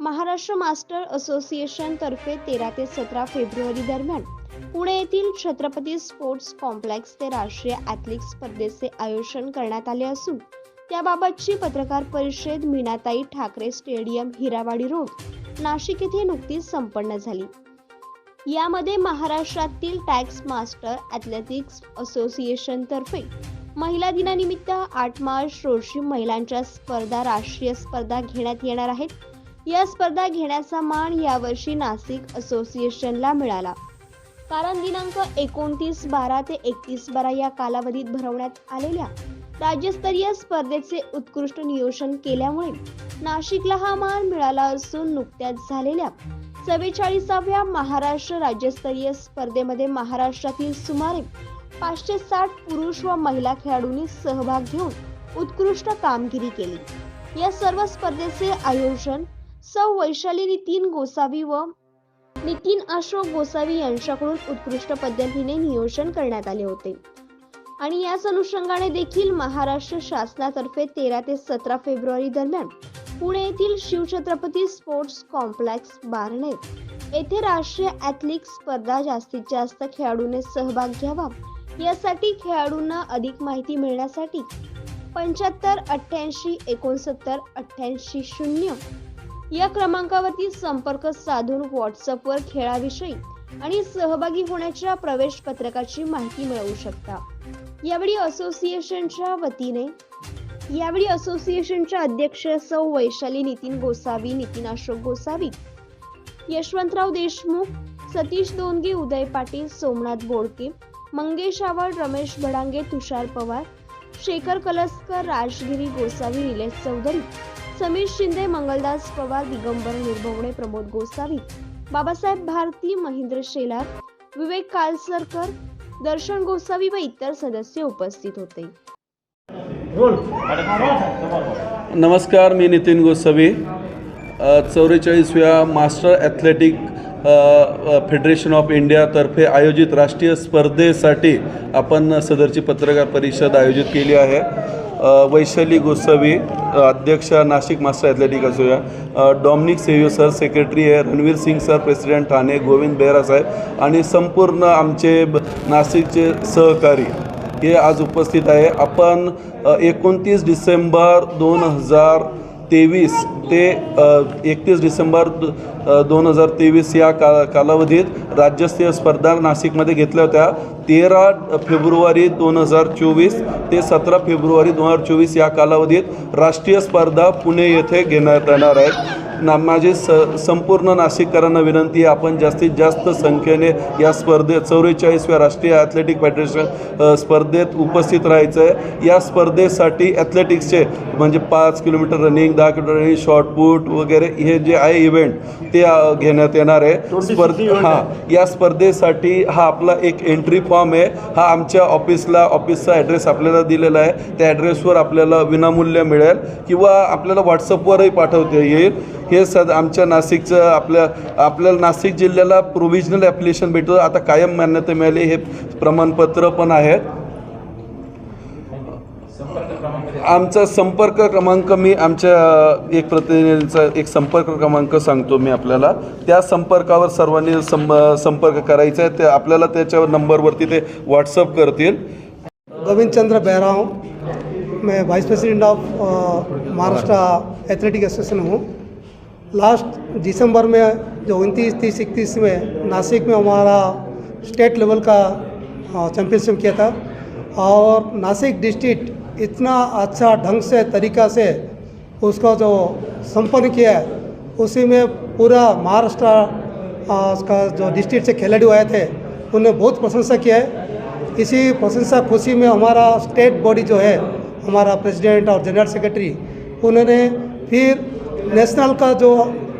Maharashtra master association तर्फे तेरा ते सतरा फेब्रुवारी दरम्यान पुणे येथील छत्रपती स्पोर्ट्स कॉम्प्लेक्स ते राष्ट्रीय ॲथलिक स्पर्धेचे आयोजन करण्यात आले असून त्याबाबतची पत्रकार परिषद मीनाताई ठाकरे स्टेडियम हिरावाडी रोड नाशिक येथे नुकतीच संपन्न झाली. यामध्ये महाराष्ट्रातील टॅक्स मास्टर ॲथलेटिक्स असोसिएशन तर्फे महिला दिनानिमित्त आठ मार्च रोजी महिलांच्या स्पर्धा राष्ट्रीय स्पर्धा घेण्यात येणार आहेत. या स्पर्धा घेण्याचा मान यावर्षी नाशिक असोसिएशनला मिळाला. कारण दिनांक एकोणतीस बारा ते एकतीस बारा या कालावधीत भरवण्यात आलेल्या राज्यस्तरीय स्पर्धेचे उत्कृष्ट नियोजन केल्यामुळे नाशिकला हा मान मिळाला असून नुकत्याच झालेल्या चव्वेचाळीसाव्या महाराष्ट्र राज्यस्तरीय स्पर्धेमध्ये महाराष्ट्रातील सुमारे पाचशे साठ पुरुष व महिला खेळाडूंनी सहभाग घेऊन उत्कृष्ट कामगिरी केली. या सर्व स्पर्धेचे आयोजन सौ वैशाली नितीन गोसावी व नितीन अशोक गोसावी यांच्याकडून उत्कृष्ट पद्धतीने नियोजन करण्यात आले होते. आणि याच अनुषंगाने देखील महाराष्ट्र शासनातर्फे तेरा ते सतरा फेब्रुवारी दरम्यान पुणे येथील शिवछत्रपती स्पोर्ट्स कॉम्प्लेक्स बारणे येथे राष्ट्रीय ॲथलिक स्पर्धा जास्तीत जास्त खेळाडूने सहभाग घ्यावा. यासाठी खेळाडूंना अधिक माहिती मिळण्यासाठी पंच्याहत्तर अठ्ठ्याऐंशी एकोणसत्तर अठ्ठ्याऐंशी शून्य या क्रमांकावरती संपर्क साधून व्हॉट्सअपवर खेळाविषयी आणि सहभागी होण्याच्या प्रवेश पत्रकाची माहिती मिळवू शकता. यावेळी असोसिएशनच्या वतीने यावेळी असोसिएशनच्या अध्यक्ष सौ वैशाली नितीन गोसावी नितीन अशोक गोसावी यशवंतराव देशमुख सतीश दोनगे उदय पाटील सोमनाथ बोडके मंगेश आव्हाड रमेश भडांगे तुषार पवार शेखर कलसकर राजगिरी गोसावी निलेश चौधरी समीर शिंदे मंगलदास पवार दिगंबर निर्भवणे प्रमोद गोसावी बाबासाहेब भारती महेंद्र शेलार विवेक कालसरकर दर्शन गोसावी व इतर सदस्य उपस्थित होते. नमस्कार मी नितीन गोसावी. चौवेचाळीसव्या मास्टर ॲथलेटिक फेडरेशन ऑफ इंडियातर्फे आयोजित राष्ट्रीय स्पर्धेसाठी आपण सदरची पत्रकार परिषद आयोजित केली आहे. वैशाली गोसावी अध्यक्ष नाशिक मास्टर ॲथलेटिक असोया अ, डॉमिनिक सेव्हियो सर सेक्रेटरी आहे रणवीर सिंग सर प्रेसिडेंट ठाणे गोविंद बेहरा साहेब आणि संपूर्ण आमचे ब- नाशिकचे सहकारी हे आज उपस्थित आहे. आपण एकोणतीस डिसेंबर दोन हजार तेवीस ते एकतीस डिसेंबर दोन हजार तेवीस या का कालावधीत राज्यस्तरीय स्पर्धा नाशिकमध्ये घेतल्या होत्या. तेरा फेब्रुवारी दोन हजार चोवीस ते सतरा फेब्रुवारी दोन हजार चोवीस या कालावधीत राष्ट्रीय स्पर्धा पुणे येथे घेण्यात येणार आहेत. ना माझी स संपूर्ण नाशिककरांना विनंती आहे आपण जास्तीत जास्त संख्येने या स्पर्धेत चौवेचाळीसव्या राष्ट्रीय ॲथलेटिक फेडरेशन स्पर्धेत उपस्थित राहायचं आहे या स्पर्धेसाठी ॲथलेटिक्सचे म्हणजे पाच किलोमीटर रनिंग दहा किलोमीटर रनिंग शॉर्टपुट वगैरे हे जे आहे इव्हेंट ते घेण्यात येणार आहे. स्पर्धे हां या स्पर्धेसाठी हा आपला एक एंट्री फॉर्म आहे. हा आमच्या ऑफिसला ऑफिसचा ॲड्रेस आपल्याला दिलेला आहे. त्या ॲड्रेसवर आपल्याला विनामूल्य मिळेल किंवा आपल्याला व्हॉट्सअपवरही पाठवता येईल. हे सद आमच्या नाशिकचं आपल्या आपल्याला नाशिक जिल्ह्याला प्रोव्हिजनल ॲप्लिकेशन भेटतं. आता कायम मान्यता मिळाली हे प्रमाणपत्र पण आहेत आमचा संपर्क क्रमांक मी आमच्या एक प्रतिनिधीचा एक संपर्क क्रमांक सांगतो मी आपल्याला. त्या संपर्कावर सर्वांनी सं संपर्क करायचा आहे. ते आपल्याला त्याच्यावर नंबरवरती ते व्हॉट्सअप करतील. गोविंदचंद्र चंद्र बेहरा हूँ मैं vice president of Maharashtra athletic association हूँ. लास्ट दिसंबर में, जो उनतीस, तीस, इकतीस में नासिक में हमारा स्टेट लेवल का चैम्पियनशिप किया था। और नासिक डिस्ट्रिक्ट इतना अच्छा ढंग से, तरीका से उसका जो संपन्न किया है, उसी में पूरा महाराष्ट्र का जो डिस्ट्रिक्ट से खिलाड़ी आए थे उन्हें बहुत प्रशंसा किया है। इसी प्रशंसा, खुशी में हमारा स्टेट बॉडी जो है, हमारा प्रेसिडेंट और जनरल सेक्रेटरी, उन्होंने फिर नेशनल का जो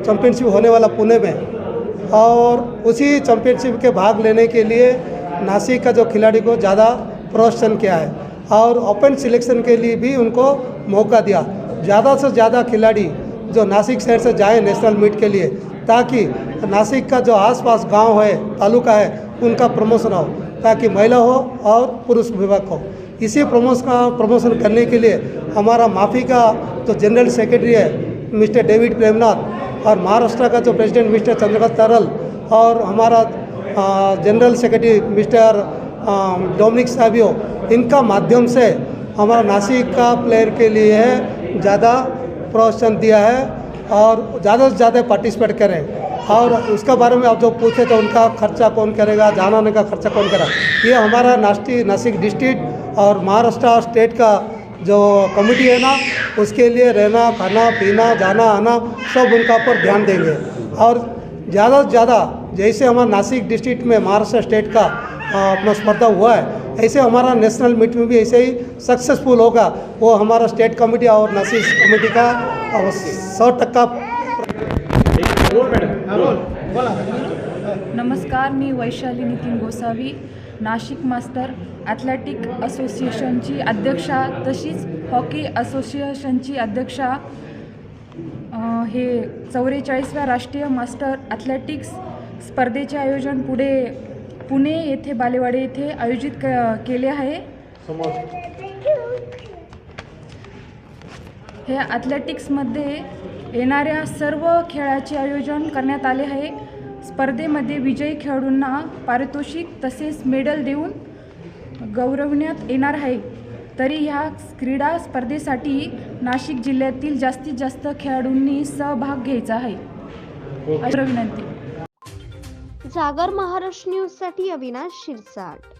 चैम्पियनशिप होने वाला पुणे में, और उसी चैम्पियनशिप के भाग लेने के लिए नासिक का जो खिलाड़ी को ज़्यादा प्रोत्साहन किया है, और ओपन सिलेक्शन के लिए भी उनको मौका दिया। ज़्यादा से ज़्यादा खिलाड़ी जो नासिक शहर से जाएँ नेशनल मीट के लिए, ताकि नासिक का जो आसपास गाँव है, तालुका है, उनका प्रमोशन हो, ताकि महिला हो और पुरुष विभाग हो। इसी प्रमोशन का प्रमोशन करने के लिए हमारा माफ़ी का जो जनरल सेक्रेटरी है मिस्टर डेविड प्रेमनाथ और महाराष्ट्र का जो प्रेसिडेंट मिस्टर चंद्रकांत तरल और हमारा general secretary mister Dominic Savio, इनका माध्यम से हमारा नासिक का प्लेयर के लिए ज़्यादा प्रोत्साहन दिया है और ज़्यादा से ज़्यादा पार्टिसिपेट करें। और उसके बारे में आप जो पूछे तो उनका खर्चा कौन करेगा जाना आने का खर्चा कौन करेगा? ये हमारा नास्टी नासिक डिस्ट्रिक्ट और महाराष्ट्र स्टेट का जो कमेटी है ना उसके लिए रहना खाना पीना जाना आना सब उनका ऊपर ध्यान देंगे। और ज़्यादा से ज़्यादा जैसे हमारा नासिक डिस्ट्रिक्ट में महाराष्ट्र स्टेट का अपना स्पर्धा हुआ है ऐसे हमारा नेशनल मीट में भी ऐसे ही सक्सेसफुल होगा वो हमारा स्टेट कमेटी और नासिक कमेटी का सौ टक्का नमस्कार मी वैशाली नितीन गोसावी। नाशिक मास्टर ॲथलेटिक असोसिएशनची अध्यक्षा तशीच हॉकी असोसिएशनची अध्यक्षा हे चौवेचाळीसव्या राष्ट्रीय मास्टर ॲथलेटिक्स स्पर्धेचे आयोजन पुढे पुणे येथे बालेवाडी येथे आयोजित क केले आहे. हे ॲथलेटिक्समध्ये येणाऱ्या सर्व खेळाचे आयोजन करण्यात आले आहे. स्पर्धेमध्ये विजयी खेळाडूंना पारितोषिक तसेच मेडल देऊन गौरवण्यात येणार आहे. तरी ह्या क्रीडा स्पर्धेसाठी नाशिक जिल्ह्यातील जास्तीत जास्त खेळाडूंनी सहभाग घ्यायचा आहे. अशी विनंती जागर महाराष्ट्र न्यूजसाठी अविनाश शिरसाट.